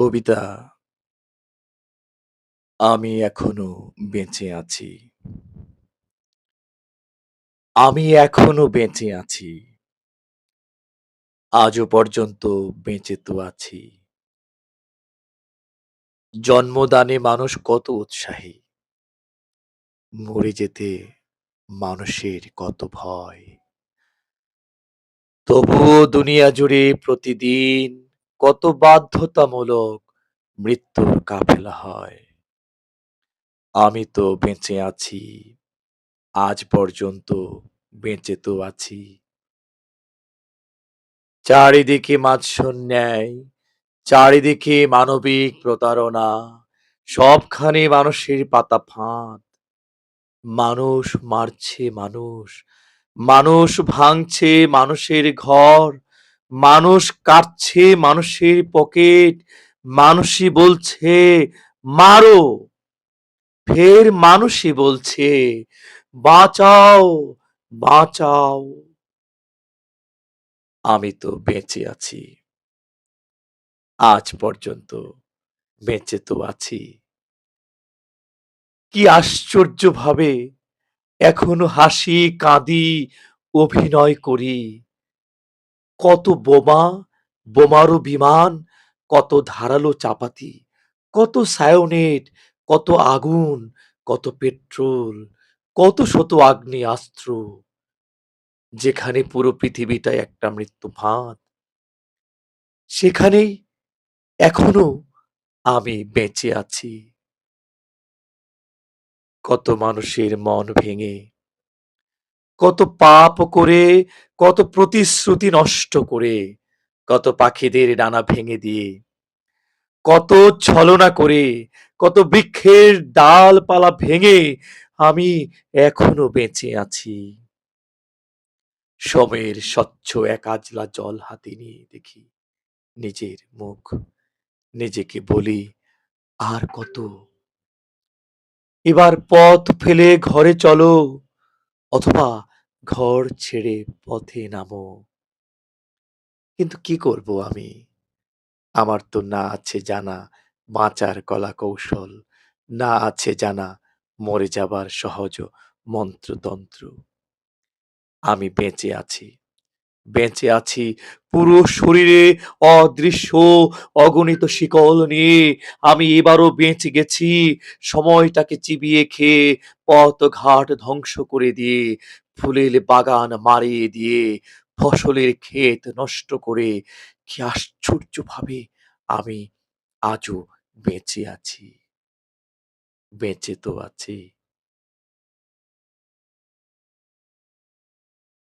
কবিতা আমি এখনও বেঁচে আছি। আমি এখনও বেঁচে আছি। আজও পর্যন্ত বেঁচে তো আছি। জন্মদানে মানুষ কত উৎসাহী। মরে যেতে মানুষের কত ভয়। তবুও দুনিয়া জুড়ে প্রতিদিন কত বাধ্যতামূলক মৃত্যুর কাফেলা হয়। আমি তো বেঁচে আছি। আজ পর্যন্ত বেঁচে তো আছি। চারিদিকে মাৎসন্যায়, চারিদিকে মানবিক প্রতারণা, সবখানে মানুষের পাতা ফাঁদ। মানুষ মারছে মানুষ, মানুষ ভাঙছে মানুষের ঘর, মানুষ কাটছে মানুষের পকেট, মানুষই বলছে মারো। ফের মানুষই বলছে বাঁচাও, বাঁচাও। আমি তো বেঁচে আছি। আজ পর্যন্ত বেঁচে তো আছি। কি আশ্চর্যভাবে এখনও হাসি, কাঁদি, অভিনয় করি। কত বোমা, বোমারু বিমান, কত ধারালো চাপাতি, কত সায়োনেট, কত আগুন, কত পেট্রোল, কত শত আগ্নেয়াস্ত্র। যেখানে পুরো পৃথিবীটাই একটা মৃত্যু ফাঁদ। সেখানেই এখনও আমি বেঁচে আছি। কত মানুষের মন ভেঙে, কত পাপ করে, কত প্রতিশ্রুতি নষ্ট করে, কত পাখিদের ডানা ভেঙে দিয়ে, কত ছলনা করে, কত বৃক্ষের ডালপালা ভেঙে আমি এখনও বেঁচে আছি। সময়ের স্বচ্ছ এক আজলা জল হাতে নিয়ে দেখি নিজের মুখ, নিজেকে বলি আর কত? এবার পথ ফেলে ঘরে চলো অথবা ঘর ছেড়ে পথে নামো। কিন্তু কি করব আমি? আমার তো না আছে জানা বাঁচার কলা কৌশল, না আছে জানা মরে যাবার সহজ মন্ত্রতন্ত্র। আমি বেঁচে আছি। বেঁচে আছি। পুরো শরীরে অদৃশ্য, অগণিত শিকল নিয়ে আমি এবারও বেঁচে গেছি। সময়টাকে চিবিয়ে খেয়ে পথ ঘাট ধ্বংস করে দিয়ে, ফুলের বাগান মারিয়ে দিয়ে, ফসলের ক্ষেত নষ্ট করে, কি আশ্চর্যভাবে আমি আজও বেঁচে আছি। বেঁচে তো আছি।